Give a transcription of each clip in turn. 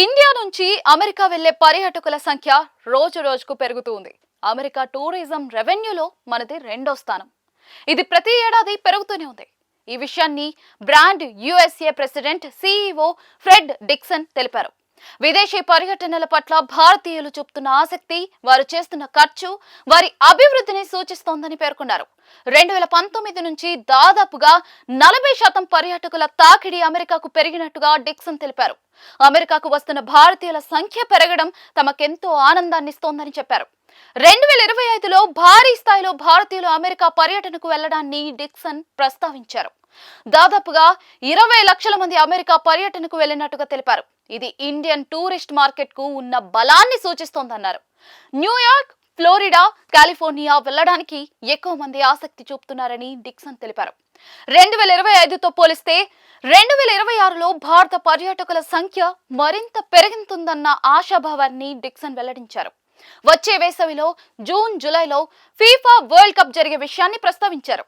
India నుంచి America వెళ్ళే పర్యాటకుల సంఖ్య రోజు రోజుకు పెరుగుతూ ఉంది అమెరికా టూరిజం రెవెన్యూలో మనది రెండో స్థానం. ఇది ప్రతి ఏడాది పెరుగుతూనే ఉంది. ఈ విషయాన్ని brand USA president CEO Fred Dixon తెలిపారు. విదేశీ పర్యటనల పట్ల భారతీయులు చూపుతున్న ఆసక్తి వారు చేస్తున్న ఖర్చు వారి అభివృద్ధిని సూచిస్తోందని పేర్కొన్నారు. రెండు వేల పంతొమ్మిది నుంచి దాదాపుగా నలభై శాతం పర్యాటకుల తాకిడి అమెరికాకు పెరిగినట్టుగా డిక్సన్ తెలిపారు. అమెరికాకు వస్తున్న భారతీయుల సంఖ్య పెరగడం తమకెంతో ఆనందాన్నిస్తోందని చెప్పారు. రెండు వేల ఇరవై ఐదులో భారీ స్థాయిలో భారతీయులు అమెరికా పర్యటనకు వెళ్ళడాన్ని డిక్సన్ ప్రస్తావించారు. దాదాపుగా ఇరవై లక్షల మంది అమెరికా పర్యటనకు వెళ్ళినట్టుగా తెలిపారు. ఇది ఇండియన్ టూరిస్ట్ మార్కెట్కు ఉన్న బలాన్ని సూచిస్తోందన్నారు. న్యూయార్క్ ఫ్లోరిడా కాలిఫోర్నియా వెళ్ళడానికి ఎక్కువ మంది ఆసక్తి చూపుతున్నారని డిక్సన్ తెలిపారు. రెండు వేల ఇరవై ఐదుతో పోలిస్తే రెండు వేల ఇరవై ఆరులో భారత పర్యాటకుల సంఖ్య మరింత పెరుగుతుందన్న ఆశాభావాన్ని డిక్సన్ వెల్లడించారు. వచ్చే వేసవిలో జూన్ జూలైలో ఫీఫా వరల్డ్ కప్ జరిగే విషయాన్ని ప్రస్తావించారు.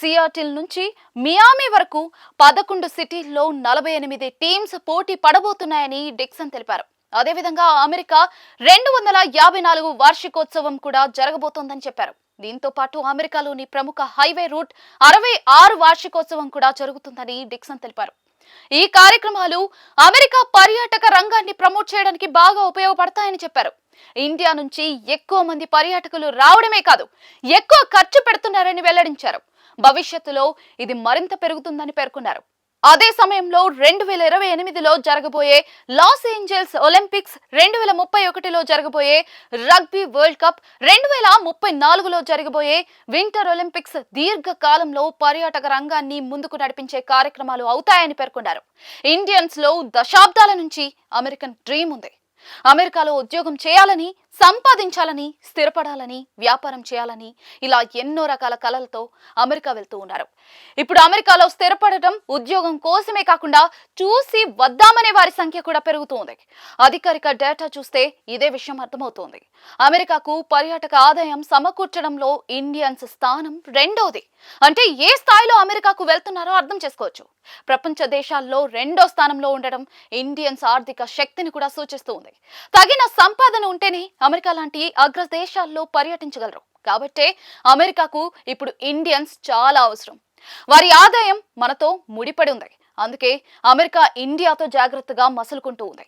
సియాటిల్ నుంచి మియామి వరకు పదకొండు సిటీల్లో నలభై ఎనిమిది టీమ్స్ పోటీ పడబోతున్నాయని డిక్సన్ తెలిపారు. అదేవిధంగా అమెరికా రెండు వందల యాభై నాలుగు వార్షికోత్సవం కూడా జరగబోతోందని చెప్పారు. దీంతో పాటు అమెరికాలోని ప్రముఖ హైవే రూట్ అరవై ఆరు వార్షికోత్సవం కూడా జరుగుతుందని డిక్సన్ తెలిపారు. ఈ కార్యక్రమాలు అమెరికా పర్యాటక రంగాన్ని ప్రమోట్ చేయడానికి బాగా ఉపయోగపడతాయని చెప్పారు. ఇండియా నుంచి ఎక్కువ మంది పర్యాటకులు రావడమే కాదు ఎక్కువ ఖర్చు పెడుతున్నారని వెల్లడించారు. భవిష్యత్తులో ఇది మరింత పెరుగుతుందని పేర్కొన్నారు. అదే సమయంలో రెండు వేల ఇరవై ఎనిమిదిలో జరగబోయే లాస్ ఏంజల్స్ ఒలింపిక్స్ రెండు వేల ముప్పై ఒకటిలో జరగబోయే రగ్బీ వరల్డ్ కప్ రెండు వేల ముప్పై నాలుగులో జరగబోయే వింటర్ ఒలింపిక్స్ దీర్ఘకాలంలో పర్యాటక రంగాన్ని ముందుకు నడిపించే కార్యక్రమాలు అవుతాయని పేర్కొన్నారు. ఇండియన్స్లో దశాబ్దాల నుంచి అమెరికన్ డ్రీమ్ ఉంది. అమెరికాలో ఉద్యోగం చేయాలని సంపాదించాలని స్థిరపడాలని వ్యాపారం చేయాలని ఇలా ఎన్నో రకాల కలలతో అమెరికా వెళ్తూ ఉన్నారు. ఇప్పుడు అమెరికాలో స్థిరపడటం ఉద్యోగం కోసమే కాకుండా చూసి వద్దామనే వారి సంఖ్య కూడా పెరుగుతుంది అధికారిక డేటా చూస్తే ఇదే విషయం అర్థమవుతోంది. అమెరికాకు పర్యాటక ఆదాయం సమకూర్చడంలో ఇండియన్స్ స్థానం రెండోది. అంటే ఏ స్థాయిలో అమెరికాకు వెళ్తున్నారో అర్థం చేసుకోవచ్చు. ప్రపంచ దేశాల్లో రెండో స్థానంలో ఉండడం ఇండియన్స్ ఆర్థిక శక్తిని కూడా సూచిస్తూ ఉంది. తగిన సంపాదన ఉంటేనే అమెరికా లాంటి అగ్ర దేశాల్లో పర్యటించగలరు. కాబట్టే అమెరికాకు ఇప్పుడు ఇండియన్స్ చాలా అవసరం. వారి ఆదాయం మనతో ముడిపడి ఉంది. అందుకే అమెరికా ఇండియాతో జాగ్రత్తగా మసులుకుంటూ ఉంది.